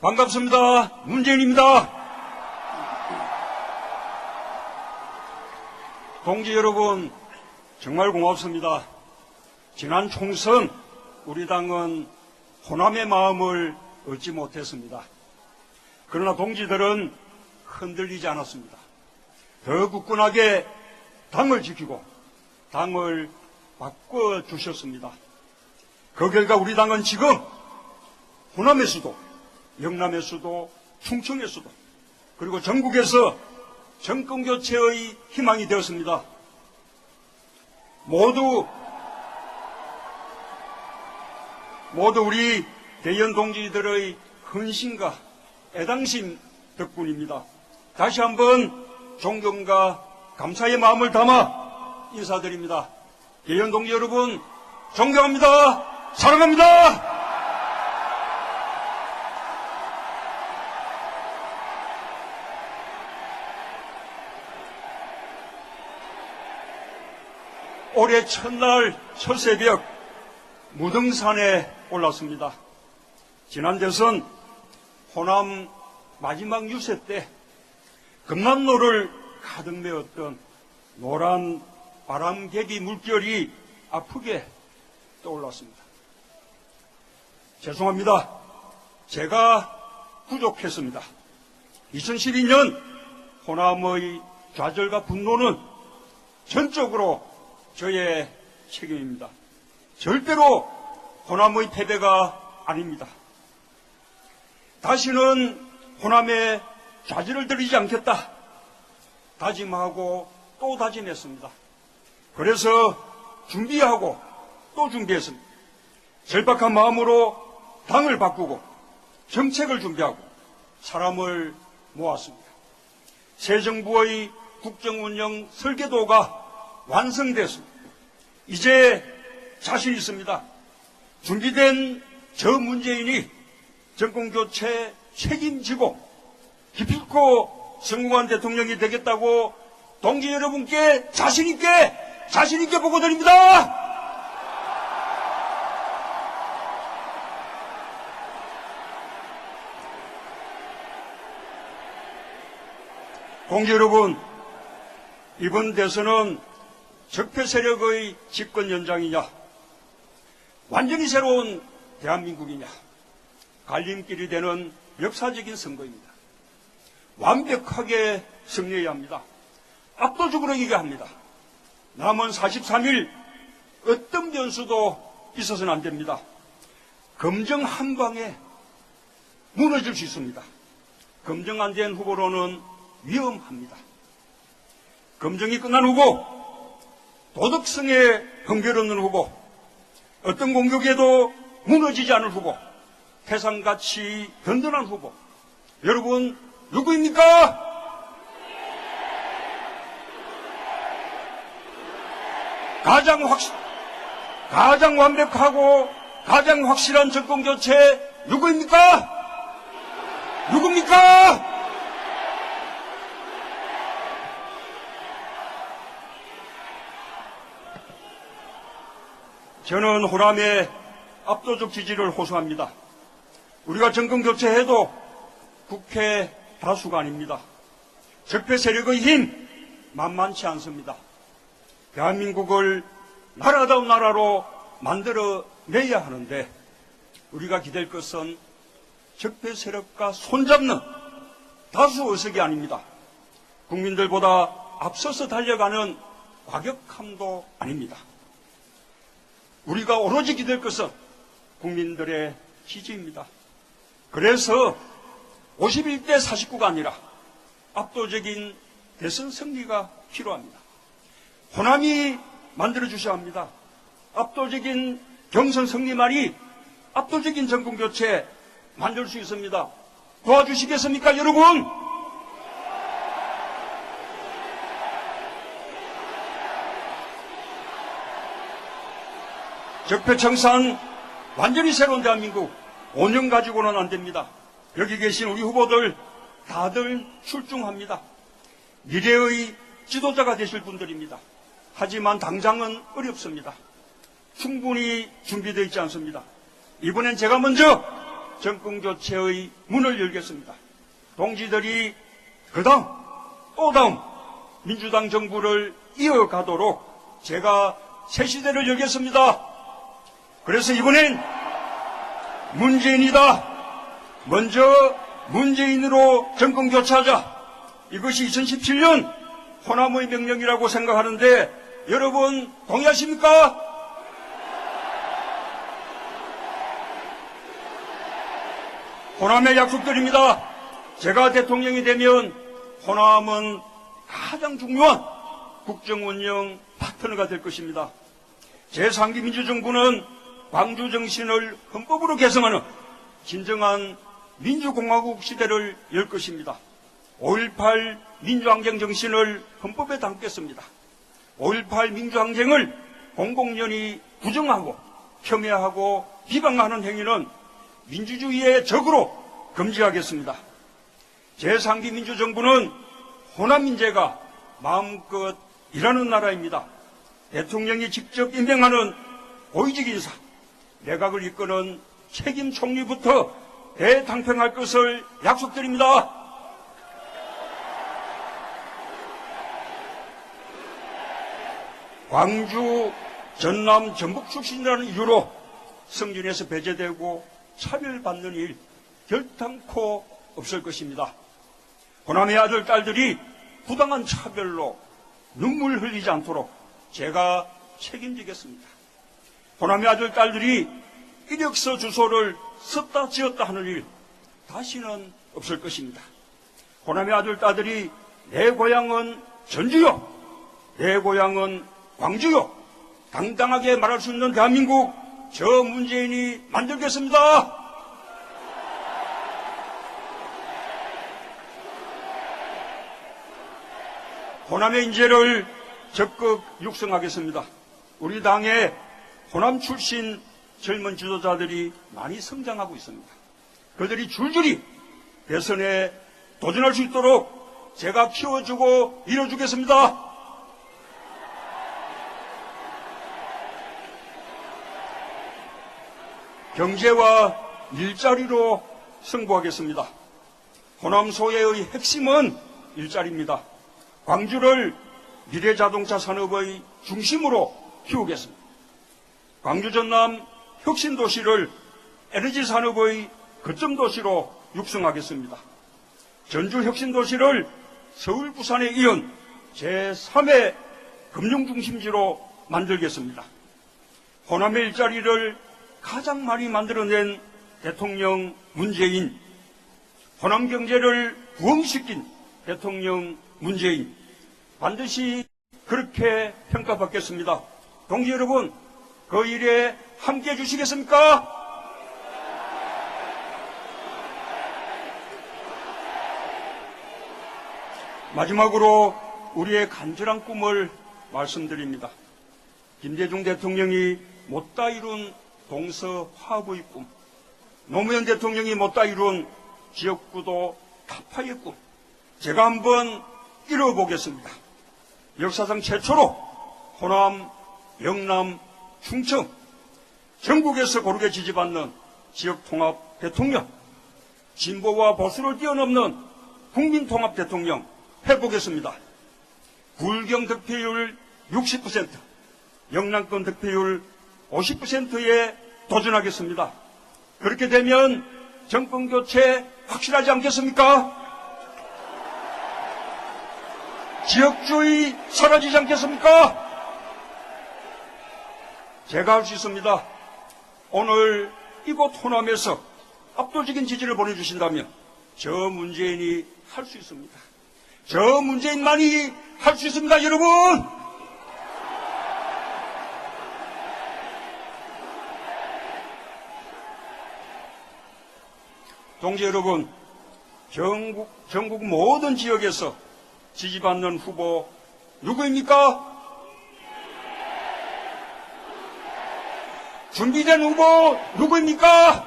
반갑습니다. 문재인입니다. 동지 여러분, 정말 고맙습니다. 지난 총선 우리 당은 호남의 마음을 얻지 못했습니다. 그러나 동지들은 흔들리지 않았습니다. 더 굳건하게 당을 지키고 당을 바꿔주셨습니다. 그 결과 우리 당은 지금 호남의 수도, 충청의 수도, 그리고 전국에서 정권 교체의 희망이 되었습니다. 모두, 모두 우리 대연 동지들의 헌신과 애당심 덕분입니다. 다시 한번 존경과 감사의 마음을 담아 인사드립니다. 대연 동지 여러분, 존경합니다. 사랑합니다. 올해 첫날 첫 새벽 무등산에 올랐습니다. 지난 대선 호남 마지막 유세 때 금남로를 가득 메웠던 노란 바람개비 물결이 아프게 떠올랐습니다. 죄송합니다. 제가 부족했습니다. 2012년 호남의 좌절과 분노는 전적으로 저의 책임입니다. 절대로 호남의 패배가 아닙니다. 다시는 호남에 좌절을 들이지 않겠다. 다짐하고 또 다짐했습니다. 그래서 준비하고 또 준비했습니다. 절박한 마음으로 당을 바꾸고 정책을 준비하고 사람을 모았습니다. 새 정부의 국정 운영 설계도가 완성됐습니다. 이제 자신 있습니다. 준비된 저 문재인이 정권교체 책임지고 기필코 성공한 대통령이 되겠다고 동지 여러분께 자신있게, 자신있게 보고 드립니다! 동지 여러분, 이번 대선은 적폐 세력의 집권 연장이냐, 완전히 새로운 대한민국이냐, 갈림길이 되는 역사적인 선거입니다. 완벽하게 승리해야 합니다. 압도적으로 이겨야 합니다. 남은 43일 어떤 변수도 있어서는 안 됩니다. 검정 한 방에 무너질 수 있습니다. 검증 안 된 후보로는 위험합니다. 검증이 끝난 후보, 도덕성에 흠결 없는 후보, 어떤 공격에도 무너지지 않을 후보, 태산같이 든든한 후보. 여러분, 누구입니까? 가장 확실, 가장 완벽하고 가장 확실한 정권 교체 누구입니까? 누굽니까? 저는 호남의 압도적 지지를 호소합니다. 우리가 정권 교체해도 국회 다수가 아닙니다. 적폐 세력의 힘 만만치 않습니다. 대한민국을 나라다운 나라로 만들어 내야 하는데 우리가 기댈 것은 적폐 세력과 손잡는 다수 의석이 아닙니다. 국민들보다 앞서서 달려가는 과격함도 아닙니다. 우리가 오로지 기댈 것은 국민들의 지지입니다. 그래서 51대 49가 아니라 압도적인 대선 승리가 필요합니다. 호남이 만들어주셔야 합니다. 압도적인 경선 승리만이 압도적인 정권 교체 만들 수 있습니다. 도와주시겠습니까, 여러분? 적폐청산 완전히 새로운 대한민국 5년 가지고는 안 됩니다. 여기 계신 우리 후보들 다들 출중합니다. 미래의 지도자가 되실 분들입니다. 하지만 당장은 어렵습니다. 충분히 준비되어 있지 않습니다. 이번엔 제가 먼저 정권 교체의 문을 열겠습니다. 동지들이 그 다음, 또 다음 민주당 정부를 이어가도록 제가 새 시대를 열겠습니다. 그래서 이번엔 문재인이다. 먼저 문재인으로 정권 교체하자. 이것이 2017년 호남의 명령이라고 생각하는데 여러분 동의하십니까? 호남의 약속드립니다. 제가 대통령이 되면 호남은 가장 중요한 국정 운영 파트너가 될 것입니다. 제3기 민주정부는 광주 정신을 헌법으로 개성하는 진정한 민주공화국 시대를 열 것입니다. 5.18 민주항쟁 정신을 헌법에 담겠습니다. 5.18 민주항쟁을 공공연히 부정하고 폄훼하고 비방하는 행위는 민주주의의 적으로 금지하겠습니다. 제3기 민주정부는 호남 민재가 마음껏 일하는 나라입니다. 대통령이 직접 임명하는 고위직 인사, 내각을 이끄는 책임 총리부터 대탕평할 것을 약속드립니다. 광주, 전남, 전북 출신이라는 이유로 성진에서 배제되고 차별받는 일 결탄코 없을 것입니다. 호남의 아들, 딸들이 부당한 차별로 눈물 흘리지 않도록 제가 책임지겠습니다. 호남의 아들, 딸들이 이력서 주소를 썼다 지었다 하는 일 다시는 없을 것입니다. 호남의 아들, 딸들이 내 고향은 전주요, 내 고향은 광주요, 당당하게 말할 수 있는 대한민국 저 문재인이 만들겠습니다. 호남의 인재를 적극 육성하겠습니다. 우리 당의 호남 출신 젊은 지도자들이 많이 성장하고 있습니다. 그들이 줄줄이 대선에 도전할 수 있도록 제가 키워주고 이뤄주겠습니다. 경제와 일자리로 승부하겠습니다. 호남 소외의 핵심은 일자리입니다. 광주를 미래자동차 산업의 중심으로 키우겠습니다. 광주 전남 혁신 도시를 에너지 산업의 거점 도시로 육성하겠습니다. 전주 혁신 도시를 서울 부산에 이은 제3의 금융중심지로 만들겠습니다. 호남의 일자리를 가장 많이 만들어낸 대통령 문재인, 호남 경제를 부흥시킨 대통령 문재인, 반드시 그렇게 평가받겠습니다. 동지 여러분, 그 일에 함께 해주시겠습니까? 마지막으로 우리의 간절한 꿈을 말씀드립니다. 김대중 대통령이 못다 이룬 동서 화합의 꿈, 노무현 대통령이 못다 이룬 지역구도 타파의 꿈, 제가 한번 이뤄보겠습니다. 역사상 최초로 호남, 영남, 충청, 전국에서 고르게 지지받는 지역 통합 대통령, 진보와 보수를 뛰어넘는 국민 통합 대통령 해보겠습니다. 불경 득표율 60%, 영남권 득표율 50%에 도전하겠습니다. 그렇게 되면 정권 교체 확실하지 않겠습니까? 지역주의 사라지지 않겠습니까? 제가 할 수 있습니다. 오늘 이곳 호남에서 압도적인 지지를 보내주신다면 저 문재인이 할 수 있습니다. 저 문재인만이 할 수 있습니다, 여러분! 동지 여러분, 전국, 전국 모든 지역에서 지지받는 후보 누구입니까? 준비된 후보 누구입니까?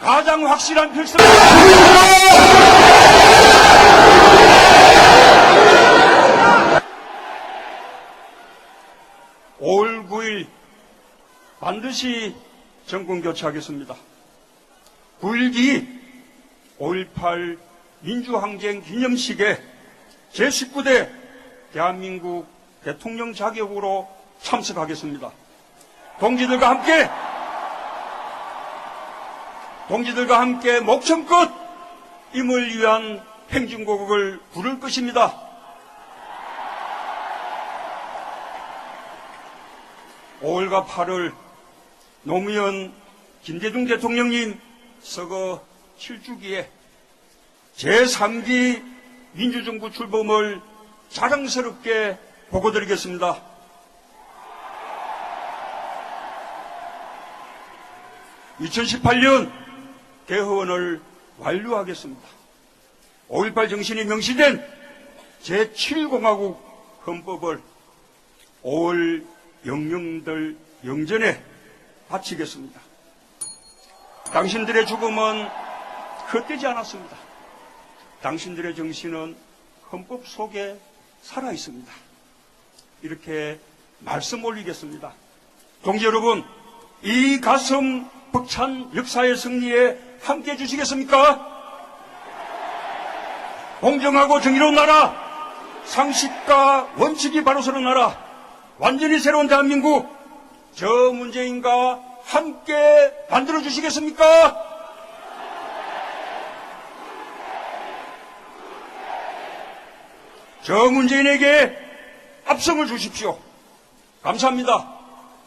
가장 확실한 필승. (5월 9일) 반드시 정권 교체하겠습니다. 9.12 5.18 민주항쟁 기념식에 제19대 대한민국 대통령 자격으로 참석하겠습니다. 동지들과 함께 동지들과 함께 목청껏 임을 위한 행진곡을 부를 것입니다. 5월과 8월 노무현 김대중 대통령님 서거 7주기에 제3기 민주정부 출범을 자랑스럽게 보고 드리겠습니다. (2018년) 대헌을 완료하겠습니다. 5.18 정신이 명시된 제7공화국 헌법을 5월 영령들 영전에 바치겠습니다. 당신들의 죽음은 헛되지 않았습니다. 당신들의 정신은 헌법 속에 살아 있습니다. 이렇게 말씀 올리겠습니다. 동지 여러분, 이 가슴 벅찬 역사의 승리에 함께 해주시겠습니까? 공정하고 정의로운 나라, 상식과 원칙이 바로 서는 나라, 완전히 새로운 대한민국, 저 문재인과 함께 만들어 주시겠습니까? 저 문재인에게 압성을 주십시오. 감사합니다.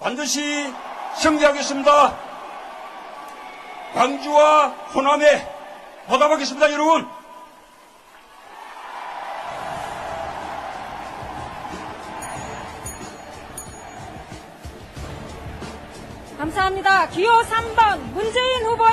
반드시 승리하겠습니다. 광주와 호남에 보답하겠습니다, 여러분. 감사합니다. 기호 3번 문재인 후보